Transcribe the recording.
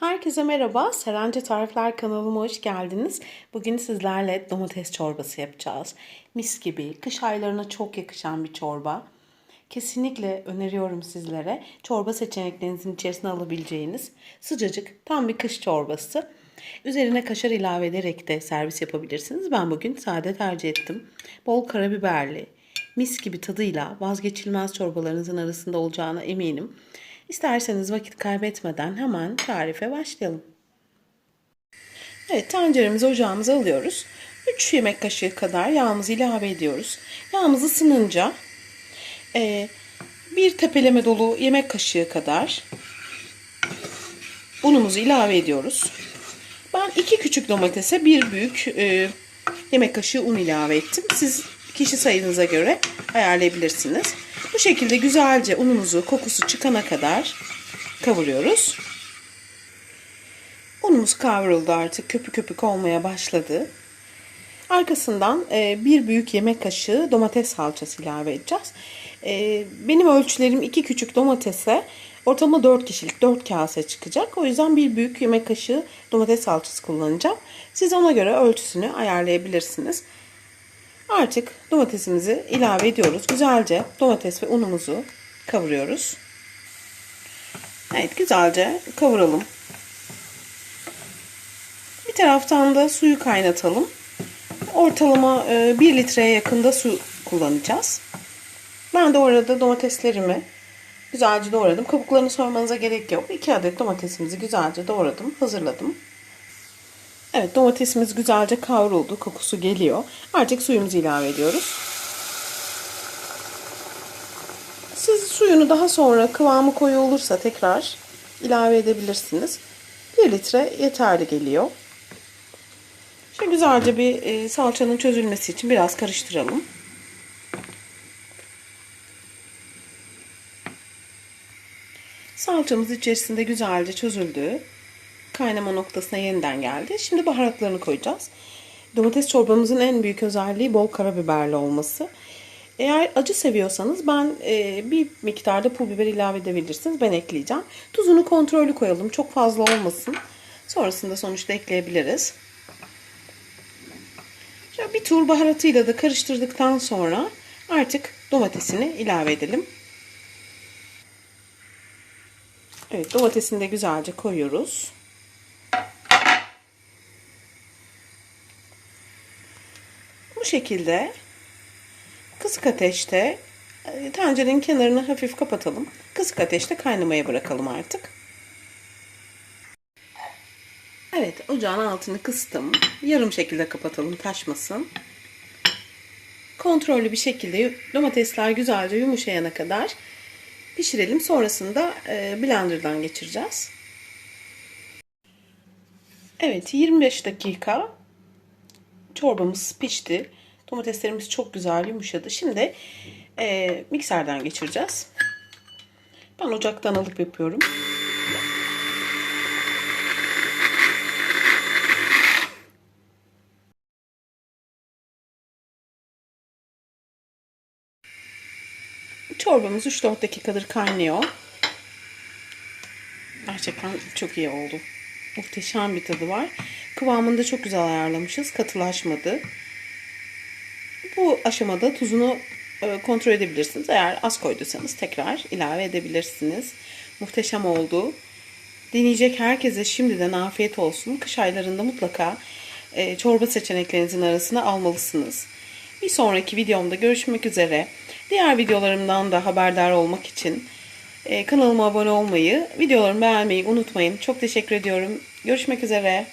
Herkese merhaba. Serence Tarifler kanalıma hoş geldiniz. Bugün sizlerle domates çorbası yapacağız. Mis gibi, kış aylarına çok yakışan bir çorba. Kesinlikle öneriyorum sizlere. Çorba seçeneklerinizin içerisine alabileceğiniz sıcacık tam bir kış çorbası. Üzerine kaşar ilave ederek de servis yapabilirsiniz. Ben bugün sade tercih ettim. Bol karabiberli, mis gibi tadıyla vazgeçilmez çorbalarınızın arasında olacağına eminim. İsterseniz vakit kaybetmeden hemen tarife başlayalım. Evet tenceremizi ocağımıza alıyoruz. 3 yemek kaşığı kadar yağımızı ilave ediyoruz. Yağımız ısınınca e, bir tepeleme dolu yemek kaşığı kadar unumuzu ilave ediyoruz. Ben iki küçük domatese bir büyük e, yemek kaşığı un ilave ettim. Siz kişi sayınıza göre ayarlayabilirsiniz. Bu şekilde güzelce unumuzu kokusu çıkana kadar kavuruyoruz. Unumuz kavruldu artık köpük köpük olmaya başladı. Arkasından bir büyük yemek kaşığı domates salçası ilave edeceğiz. Benim ölçülerim iki küçük domatese ortalama 4 kişilik 4 kase çıkacak. O yüzden bir büyük yemek kaşığı domates salçası kullanacağım. Siz ona göre ölçüsünü ayarlayabilirsiniz. Artık domatesimizi ilave ediyoruz. Güzelce domates ve unumuzu kavuruyoruz. Evet güzelce kavuralım. Bir taraftan da suyu kaynatalım. Ortalama 1 litreye yakında su kullanacağız. Ben de orada domateslerimi güzelce doğradım. Kabuklarını sormanıza gerek yok. 2 adet domatesimizi güzelce doğradım, hazırladım. Evet domatesimiz güzelce kavruldu. Kokusu geliyor. Artık suyumuzu ilave ediyoruz. Siz suyunu daha sonra kıvamı koyu olursa tekrar ilave edebilirsiniz. 1 litre yeterli geliyor. Şimdi güzelce bir e, salçanın çözülmesi için biraz karıştıralım. Salçamız içerisinde güzelce çözüldü kaynama noktasına yeniden geldi. Şimdi baharatlarını koyacağız. Domates çorbamızın en büyük özelliği bol karabiberli olması. Eğer acı seviyorsanız ben e, bir miktarda pul biber ilave edebilirsiniz. Ben ekleyeceğim. Tuzunu kontrollü koyalım. Çok fazla olmasın. Sonrasında sonuçta ekleyebiliriz. Şöyle bir tur baharatıyla da karıştırdıktan sonra artık domatesini ilave edelim. Evet domatesini de güzelce koyuyoruz. Bu şekilde kısık ateşte e, tencerenin kenarını hafif kapatalım. Kısık ateşte kaynamaya bırakalım artık. Evet ocağın altını kıstım. Yarım şekilde kapatalım taşmasın. Kontrollü bir şekilde domatesler güzelce yumuşayana kadar pişirelim. Sonrasında e, blenderdan geçireceğiz. Evet 25 dakika çorbamız pişti. Domateslerimiz çok güzel yumuşadı. Şimdi e, mikserden geçireceğiz. Ben ocaktan alıp yapıyorum. Çorbamız 3-4 dakikadır kaynıyor. Gerçekten çok iyi oldu. Muhteşem bir tadı var. Kıvamını da çok güzel ayarlamışız. Katılaşmadı. Bu aşamada tuzunu e, kontrol edebilirsiniz. Eğer az koyduysanız tekrar ilave edebilirsiniz. Muhteşem oldu. Deneyecek herkese şimdiden afiyet olsun. Kış aylarında mutlaka e, çorba seçeneklerinizin arasına almalısınız. Bir sonraki videomda görüşmek üzere. Diğer videolarımdan da haberdar olmak için e, kanalıma abone olmayı, videolarımı beğenmeyi unutmayın. Çok teşekkür ediyorum. Görüşmek üzere.